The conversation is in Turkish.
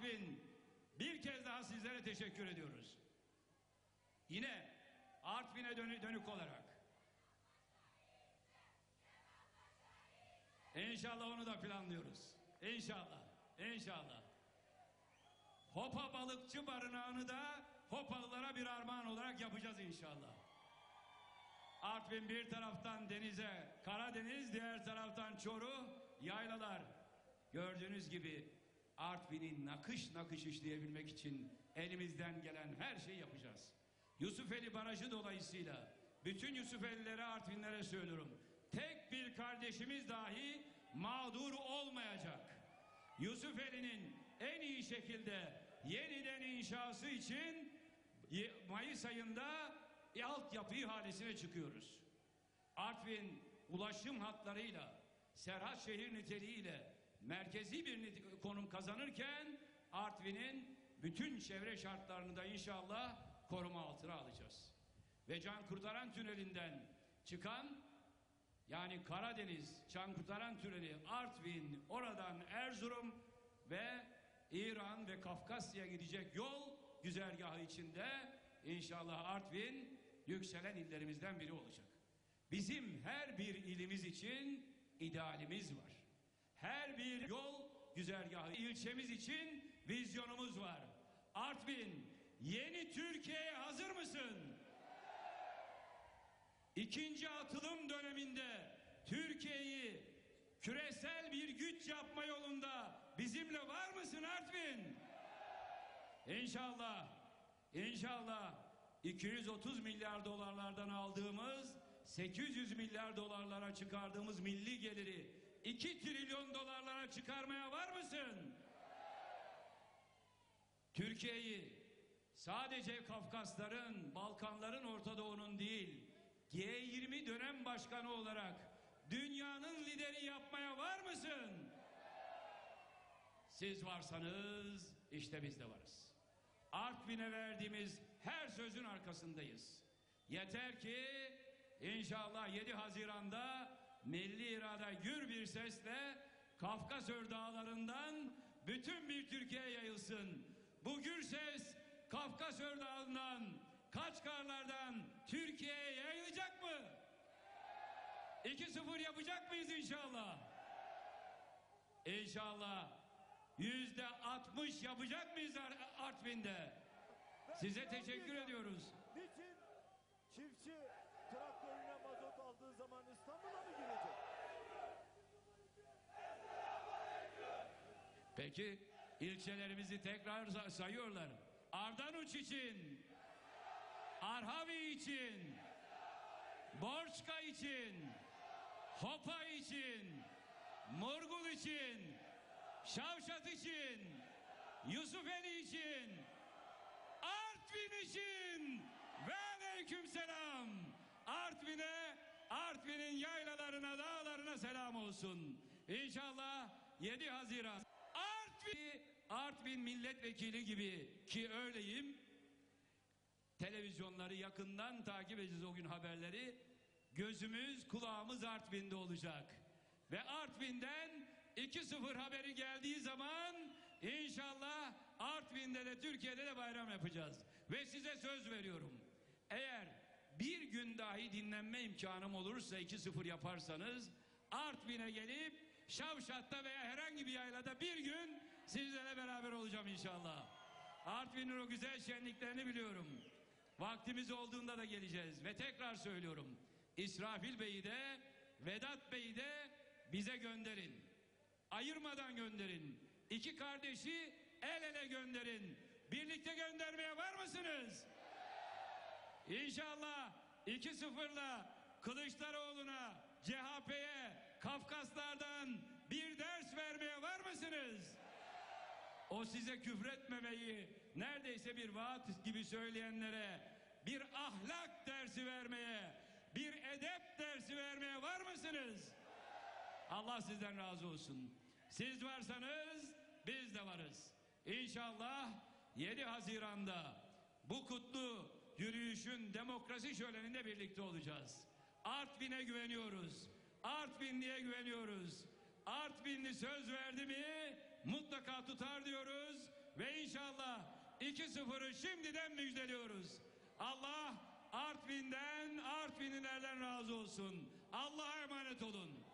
Artvin bir kez daha sizlere teşekkür ediyoruz. Yine Artvin'e dönü- dönük olarak İnşallah onu da planlıyoruz. İnşallah. İnşallah. Hopa balıkçı barınağını da Hopalılara bir armağan olarak yapacağız inşallah. Artvin bir taraftan denize, Karadeniz diğer taraftan Çoruh, yaylalar. Gördüğünüz gibi Artvin'i nakış nakış işleyebilmek için elimizden gelen her şeyi yapacağız. Yusufeli Barajı dolayısıyla bütün Yusufelilere Artvinlere söylüyorum. Tek bir kardeşimiz dahi mağdur olmayacak. Yusufeli'nin en iyi şekilde yeniden inşası için Mayıs ayında altyapı ihalesine çıkıyoruz. Artvin ulaşım hatlarıyla, Serhat şehir niteliğiyle merkezi bir kazanırken Artvin'in bütün çevre şartlarını da inşallah koruma altına alacağız. Ve Can Kurtaran Tüneli'nden çıkan yani Karadeniz Can Kurtaran Tüneli Artvin oradan Erzurum ve İran ve Kafkasya'ya gidecek yol güzergahı içinde inşallah Artvin yükselen illerimizden biri olacak. Bizim her bir ilimiz için idealimiz var. Her bir yol güzergahı ilçemiz için vizyonumuz var. Artvin yeni Türkiye'ye hazır mısın? İkinci atılım döneminde Türkiye'yi küresel bir güç yapma yolunda bizimle var mısın Artvin? İnşallah, inşallah 230 milyar dolarlardan aldığımız 800 milyar dolarlara çıkardığımız milli geliri 2 trilyon dolarlara çıkarmaya var mısın? Türkiye'yi sadece Kafkasların, Balkanların, Orta Doğu'nun değil, G20 dönem başkanı olarak dünyanın lideri yapmaya var mısın? Siz varsanız işte biz de varız. Artvin'e verdiğimiz her sözün arkasındayız. Yeter ki inşallah 7 Haziran'da milli irade gür bir sesle Kafkasör dağlarından bütün bir Türkiye yayılsın. Bu gür ses Kafkasör dağından, Kaçkarlardan Türkiye'ye yayılacak mı? 2-0 yapacak mıyız inşallah? İnşallah yüzde 60 yapacak mıyız Ar- Artvin'de? Size teşekkür ediyoruz. Niçin çiftçi traktörüne mazot aldığı zaman İstanbul'a mı girecek? Peki ilçelerimizi tekrar sa- sayıyorlar. Ardanuç için, Arhavi için, Borçka için, Hopa için, Morgul için, Şavşat için, Yusufeli için, Artvin için ve aleyküm selam. Artvin'e, Artvin'in yaylalarına, dağlarına selam olsun. İnşallah 7 Haziran. Artvin, milletvekili gibi ki öyleyim. Televizyonları yakından takip edeceğiz o gün haberleri. Gözümüz, kulağımız Artvin'de olacak. Ve Artvin'den 2-0 haberi geldiği zaman inşallah Artvin'de de Türkiye'de de bayram yapacağız. Ve size söz veriyorum. Eğer bir gün dahi dinlenme imkanım olursa 2-0 yaparsanız Artvin'e gelip Şavşat'ta veya herhangi bir yaylada bir gün sizlerle beraber olacağım inşallah. Artvin'in o güzel şenliklerini biliyorum. Vaktimiz olduğunda da geleceğiz ve tekrar söylüyorum. İsrafil Bey'i de Vedat Bey'i de bize gönderin. Ayırmadan gönderin. İki kardeşi el ele gönderin. Birlikte göndermeye var mısınız? İnşallah 2-0'la Kılıçdaroğlu'na, CHP'ye, Kafkaslardan bir ders vermeye var mısınız? O size küfretmemeyi neredeyse bir vaat gibi söyleyenlere bir ahlak dersi vermeye, bir edep dersi vermeye var mısınız? Allah sizden razı olsun. Siz varsanız biz de varız. İnşallah 7 Haziran'da bu kutlu yürüyüşün demokrasi şöleninde birlikte olacağız. Artvin'e güveniyoruz. Artvinli'ye güveniyoruz. Artvinli söz verdi mi mutlaka tutar diyoruz 2-0'ı şimdiden müjdeliyoruz. Allah Artvin'den, Artvinlilerden razı olsun. Allah'a emanet olun.